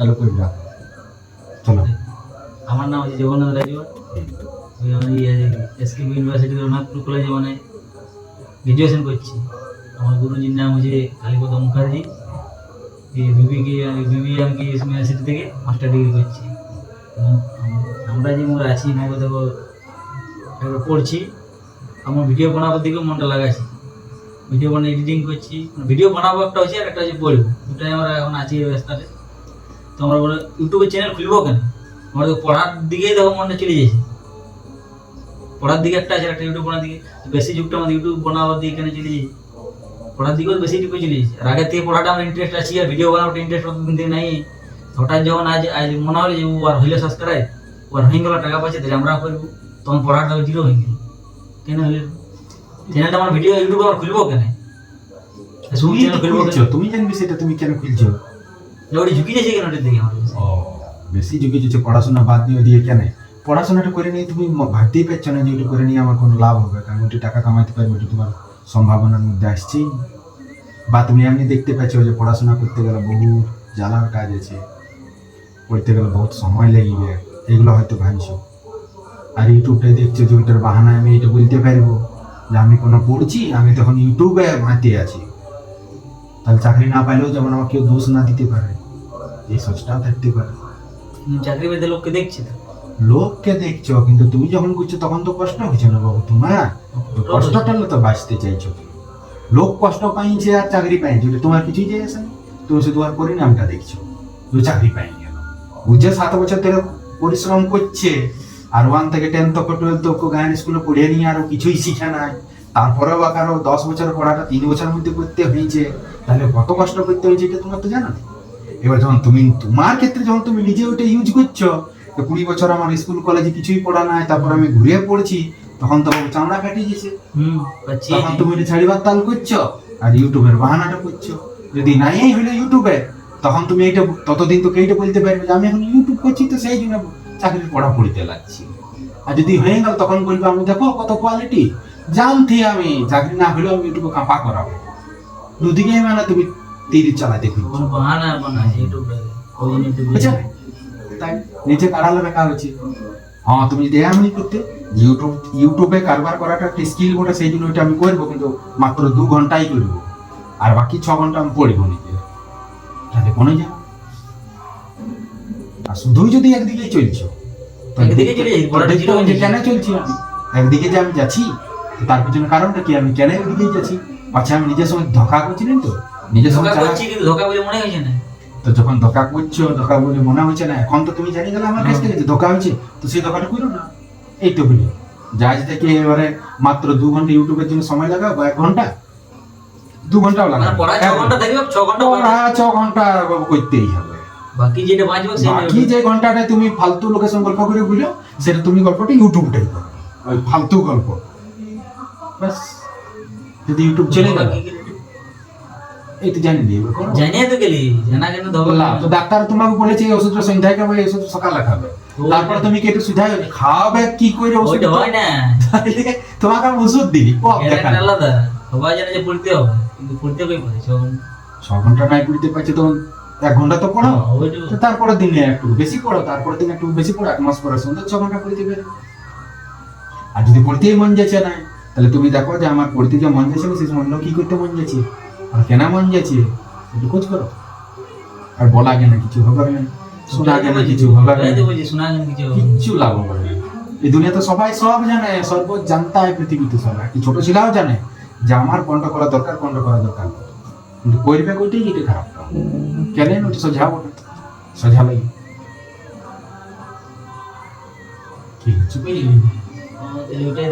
চালু করে রাখ আমার নাম হচ্ছে জগন্নাথ আমি এসকে ইউনিভার্সিটি রঘুনাথপুর কলেজে মানে গ্রাজুয়েশন করছি। আমার গুরুজির নাম হচ্ছে কালীপদ মুখার্জি। বিবিকে বিবি আমি কি ইউনিভার্সিটি থেকে মাস্টার ডিগ্রি করছি। আমরা যে মোর আছি নবদেব পড়ছি। আমার ভিডিও বানাবার দিকেও মনটা লাগাচ্ছি ভিডিও বানিয়ে এডিটিং করছি। ভিডিও বানাবো একটা হচ্ছে আর একটা হচ্ছে পড়ব দুটাই আমরা এখন আছি এই ব্যবস্থাতে তো আমরা বলে ইউটিউবে চ্যানেল খুলবো কেন? আমার তো পড়ার দিকেই দেখো মনটা চলে যাচ্ছে। পড়ার দিকে একটা আছে একটা ইউটিউব বানার দিকে। বেশি যুগটা আমাদের ইউটিউব বানাবার দিকে কেন চলে যাচ্ছে? পড়ার দিকেও বেশি ঢুকে চলে যাচ্ছে। আর আগের থেকে পড়াটা আমার ইন্টারেস্ট আছে আর ভিডিও বানানোর ইন্টারেস্ট থেকে নাই। হঠাৎ যখন আজ আজ মনে হলো যে ও আর হইলে সাবস্ক্রাইব ও আর হয়ে গেল টাকা পাচ্ছে তাহলে আমরা করব? তখন পড়াটা জিরো হয়ে গেল। কেন হইলে চ্যানেলটা আমার ভিডিও ইউটিউবে আমার খুলবো কেন? তুমি কেন? খুলছো, তুমি জানবি সেটা তুমি কেন খুলছো? ওটা ঝুঁকি যাচ্ছে কেন ওটার দিকে ও বেশি যুগে যেছে পড়াশোনা বাদ দিয়ে দিয়ে কেন পড়াশোনাটা করে নিয়ে তুমি ভাবতেই পারছ না যে ওটা করে নিয়ে আমার কোনো লাভ হবে কারণ ওটি টাকা কামাইতে পারবে ওটা তোমার সম্ভাবনার মধ্যে আসছেই বা তুমি এমনি দেখতে পাচ্ছ যে পড়াশোনা করতে গেলে বহু জ্বালার কাজ আছে পড়তে গেলে বহুত সময় লাগবে এগুলো হয়তো ভাবছ আর ইউটিউবটাই দেখছ যে ওইটার বাহানায় আমি এটা বলতে পারব যে আমি কোনো পড়ছি আমি তখন ইউটিউবে মাতে আছি তাহলে চাকরি না পাইলেও যেমন আমাকে কেউ দোষ না দিতে পারে এই সোচটাও থাকতে পারে। চাকরি পেতে লোককে দেখছি তো? লোককে দেখছ কিন্তু তুমি যখন করছ তখন তো কষ্ট হচ্ছে না বাবু তোমার কষ্টটা তো বাঁচতে চাইছো লোক কষ্ট পাইছে আর চাকরি পাইছে তোমার কিছুই যায় আসে না তুমি শুধু আর পরিণামটা দেখছ তুমি চাকরি পাইনি বুঝে সাত বছর ধরে পরিশ্রম করছে আর ওয়ান থেকে টেন তক টুয়েলভ তক গায়ন স্কুলে পড়ে নিয়ে আরও কিছুই শিখে নাই তারপরেও কারও দশ বছর পড়াটা তিন বছরের মধ্যে করতে হয়েছে তাহলে কত কষ্ট করতে হয়েছে এটা তোমার তো জানো? না এবার যখন তুমি তোমার ক্ষেত্রে যখন তুমি নিজে ওটা ইউজ করছ তো কুড়ি বছর আমার স্কুল কলেজে কিছুই পড়া নাই তারপর আমি ঘুরে পড়ছি তখন তো চামড়া কাটিয়ে গেছে। তখন তুমি এটা ছাড়িবার তাল করছ আর ইউটিউবের বাহানাটা করছ। যদি নাই হইলে ইউটিউবে তখন তুমি এইটা ততদিন তোকে এইটা বলতে পারবে যে আমি এখন ইউটিউব করছি তো সেই জন্য চাকরির পড়া পড়িতে লাগছি। আর যদি হয়ে গেল তখন বলবে আমি দেখো কত কোয়ালিটি জানতি আমি চাকরি না হলেও আমি ইউটিউবে কাঁপা করাবো। দুদিকে মানে তুমি তীর চালাতে খুঁজছো কোনো বাহানা জন্য একটু বুঝছ তাই নিজে কাড়ালে রাখা হয়েছে। হ্যাঁ তুমি যদি এমনি করতে ইউটিউব ইউটিউবে কারবার করাটা একটা স্কিল বটে সেই জন্য ওইটা আমি করব কিন্তু মাত্র দু ঘন্টাই করব। আর বাকি ছ ঘণ্টা আমি পড়ব নিজে তাতে কোনো যাবে আর শুধুই যদি একদিকে চলছো একদিকে চলে যে কেন চলছি আমি। একদিকে যে আমি যাচ্ছি তার পিছনে কারণটা কি? আমি কেন একদিকে যাচ্ছি? পাছে আমি নিজের সঙ্গে ধোকা করছিলেন তো? নিজের সঙ্গে ধোকা করছি কিন্তু ধোকা বলে মনে হয়েছে না। তো যখন ধোকা করছ ধোকা বলে মনে হচ্ছে না এখন তো তুমি জানি গেলে আমার কাছ থেকে যে ধোকা হয়েছে তো সেই ধোকাটা করো না। এই তো বলি। জাজ থেকে এবারে মাত্র দু ঘণ্টা ইউটিউবের জন্য সময় লাগাও বা এক ঘণ্টা? দু ঘন্টাও মানে লাগাও। পড়া। ছ ঘণ্টা করতেই হবে। বাকি যেটা বাঁচবে বাকি যে ঘন্টাটা তুমি ফালতু লোকের সঙ্গে গল্প করে বুঝো সেটা তুমি গল্পটা ইউটিউবটাই করো। ওই ফালতু গল্প। ব্যাস। যদি ইউটিউব চলে গেল। জানি দিয়ে জানিয়ে তো গেলি জানা কেন তো ডাক্তার তোমাকে বলেছে এই ওষুধটা সন্ধ্যায় খাবে এই ওষুধ সকালে খাবে। তারপরে তুমি কেটে সুধাই খাওয়াবে কি করে ওষুধ হয় না। তোমাকে আমি ওষুধ দিই দেখা আলাদা সবাই জানে যে পড়তে হবে কিন্তু পড়তে কই পারে ছ ঘণ্টা নাই পড়তে পারছে তখন এক ঘণ্টা তো পড়ো। হ্যাঁ, তারপরে দিনে একটু বেশি পড়ো তারপরে দিন একটু বেশি পড়ো এক মাস পরে সুন্দর ছ ঘণ্টা পড়তে পারে। আর যদি পড়তেই মন যাচ্ছে না তাহলে তুমি দেখো যে আমার পড়তে যে মন যাচ্ছে না সে সময় অন্য কি করতে মন যাচ্ছে? আর কেন মন যাচ্ছে? একটু খোঁজ করো। আর বলা গে না কিছু হবে না। শোনা কেন কিছু হবে না। কিচ্ছু লাভ হবে এই দুনিয়াতে সবাই সব জানে সর্ব জানতা হয় পৃথিবীতে সবাই কি ছোট ছেলেও জানে যে আমার কোনটা করা দরকার কোনটা করা দরকার। কিন্তু করবে খারাপ কেন ওটা সোঝাবো না সোঝা লাগি ঠিক আছে ওটাই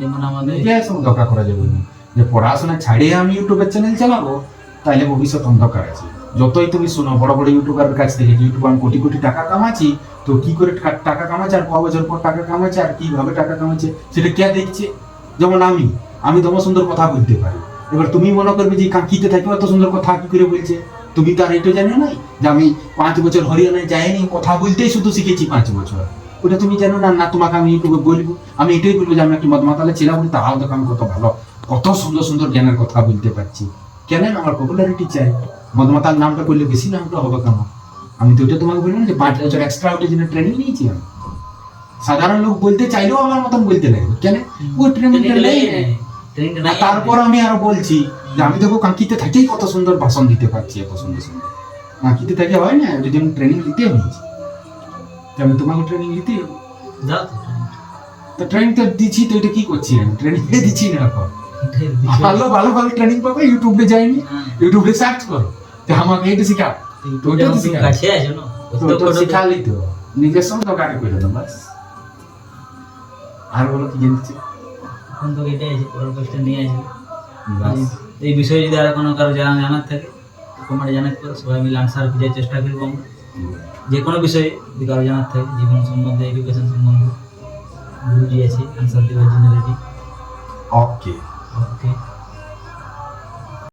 যেমন আমাদের সঙ্গে করা যাবে। না যে পড়াশোনা ছাড়িয়ে আমি ইউটিউবের চ্যানেল চালাবো তাহলে ভবিষ্যৎ অন্ধকার আছে। যতই তুমি শোনো, বড় বড় ইউটিউবারের কাছ থেকে ইউটিউব আমি কোটি কোটি টাকা কামাচ্ছি, তো কি করে টাকা কামাচ্ছে আর ক বছর পর টাকা কামাচ্ছে আর কীভাবে টাকা কামাচ্ছে, সেটা কে দেখছে? যেমন আমি আমি তোমার সুন্দর কথা বলতে পারি। এবার তুমি মনে করবে যে কাঁকিতে থাকি এত সুন্দর কথা কি করে বলছে? তুমি তো আর এটা জানো নাই যে আমি পাঁচ বছর হরিয়ানায় যাইনি, কথা বলতেই শুধু শিখেছি পাঁচ বছর। ওটা তুমি জানো না না তোমাকে আমি ইউটিউবে বলব। আমি এটাই বলব যে আমি একটি মদমাতালে ছিলাম বলি তাও দেখো আমি কত ভালো। কত সুন্দর সুন্দর জ্ঞানের কথা বলতে পারছি। কেন আমার পপুলারিটি চাই? মদমাতার নামটা করলে বেশি নামটা হবে কেন? আমি তো ওটা তোমাকে বললাম যে পাঁচ বছর এক্সট্রা ওটার জন্য ট্রেনিং নিয়েছি আমি। সাধারণ লোক বলতে চাইলেও আমার মতন বলতে লাগবে কেন? ও ট্রেনিংটা নেই। তারপর আমি আরও বলছি যে আমি দেখো কাঁকিতে থাকেই কত সুন্দর ভাষণ দিতে পারছি এত সুন্দর সুন্দর। কাঁকিতে থেকে হয় না যদি আমি ট্রেনিং দিতে নিয়েছি আমি তোমাকে ট্রেনিং নিতে যাও তো তো ট্রেনিং তো দিচ্ছি তো এটা কি করছি আমি? ট্রেনিং দিচ্ছি না এখন। ভালো ভালো ভালো ট্রেনিং পাবে ইউটিউবে যাইনি। ইউটিউবে সার্চ করো। তো আমাকে এটা শিখা ইউটিউবে ওটা তো যখন তুমি শিখা। কাছে আছো না? তো তো তো। শিখালি তো। নিজের সঙ্গে দোকানে করে দাও বাস। আর বলো কি জানতে এখন তো এটাই আছে পরের কোয়েশ্চেন নিয়ে আছে বাস। এই বিষয়ে যদি আর কোনো কারও জানা জানার থাকে কমেন্টে জানাতে পারো। সবাই মিলে আনসার খোঁজার চেষ্টা করব আমরা। যে কোনো বিষয়ে যদি কারও জানার থাকে জীবন সম্বন্ধে এডুকেশন সম্বন্ধে গুরুজি আছে আনসার দেওয়ার জন্য রেডি ওকে ওকে